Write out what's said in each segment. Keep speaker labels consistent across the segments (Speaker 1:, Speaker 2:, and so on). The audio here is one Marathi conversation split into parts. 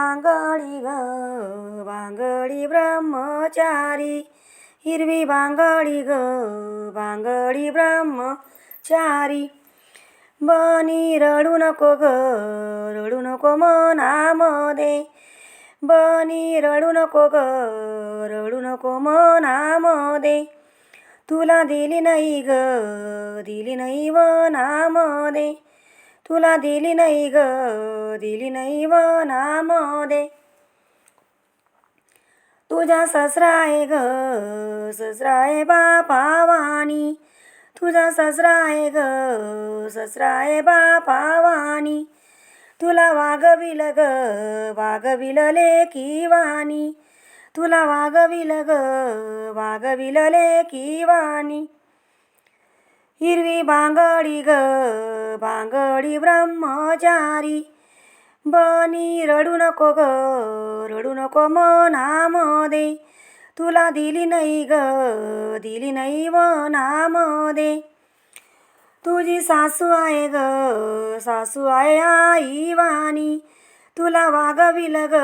Speaker 1: बांगडी ग बांगडी ब्रह्मचारी. हिरवी बांगडी ग बांगडी ब्रह्मचारी. बनी रडू नको ग रडू नको मनामध्ये. बनी रडू नको ग रडू नको मनामध्ये. तुला दिली नाही ग दिली नाही वनामध्ये तुला दिली नाही ग दिली नाही व नामो दे तुझा ससरा आहे ग ससरा आहे तुझा ससरा आहे ग ससरा आहे तुला वागविल ग वागविल लेकी वाणी. तुला वागविल ग वागविल लेकी वाणी. हिरवी बांगडी ग भांगडी ब्रह्मचारी बनी रडू नको ग रडू नको मनामध्ये तुला दिली नाही ग दिली नाही दे. तुझी सासू आहे ग सासू आहे आई वाणी. तुला वागविल ग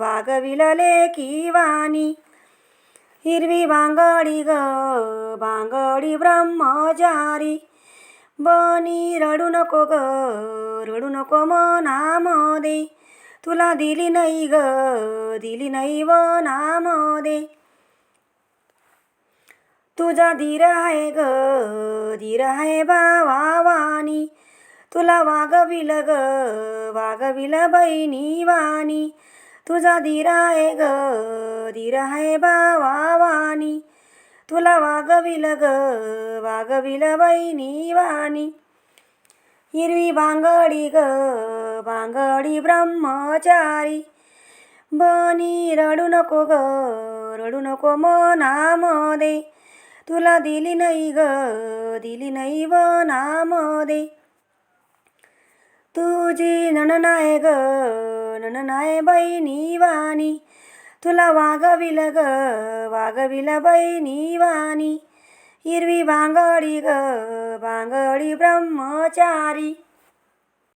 Speaker 1: वागविल लेकी वाणी हिरवी बांगडी ग बांगडी ब्रह्मचारी बनी रडू नको ग रडू नको मनामध्ये. तुला दिली नाही ग दिली नाही वनामध्ये तुझा धीर आहे ग धीर आहे भावावाणी तुला वागविल ग वागविल बहिणी वाणी. तुझा धीर आहे ग धीर आहे भावावाणी तुला वागविल ग वागविल बहिणी वाणी. हिरवी बांगडी ग बांगडी ब्रह्मचारी. बनी रडू नको ग रडू नको मनामध्ये. तुला दिली नाही ग दिली नाही वनामध्ये. तुझी नणनाय ग नणनाय बहिणी वाणी. तुला वागविल ग वागविल बहिणी वाणी. हिरवी बांगडी ग बांगडी ब्रह्मचारी.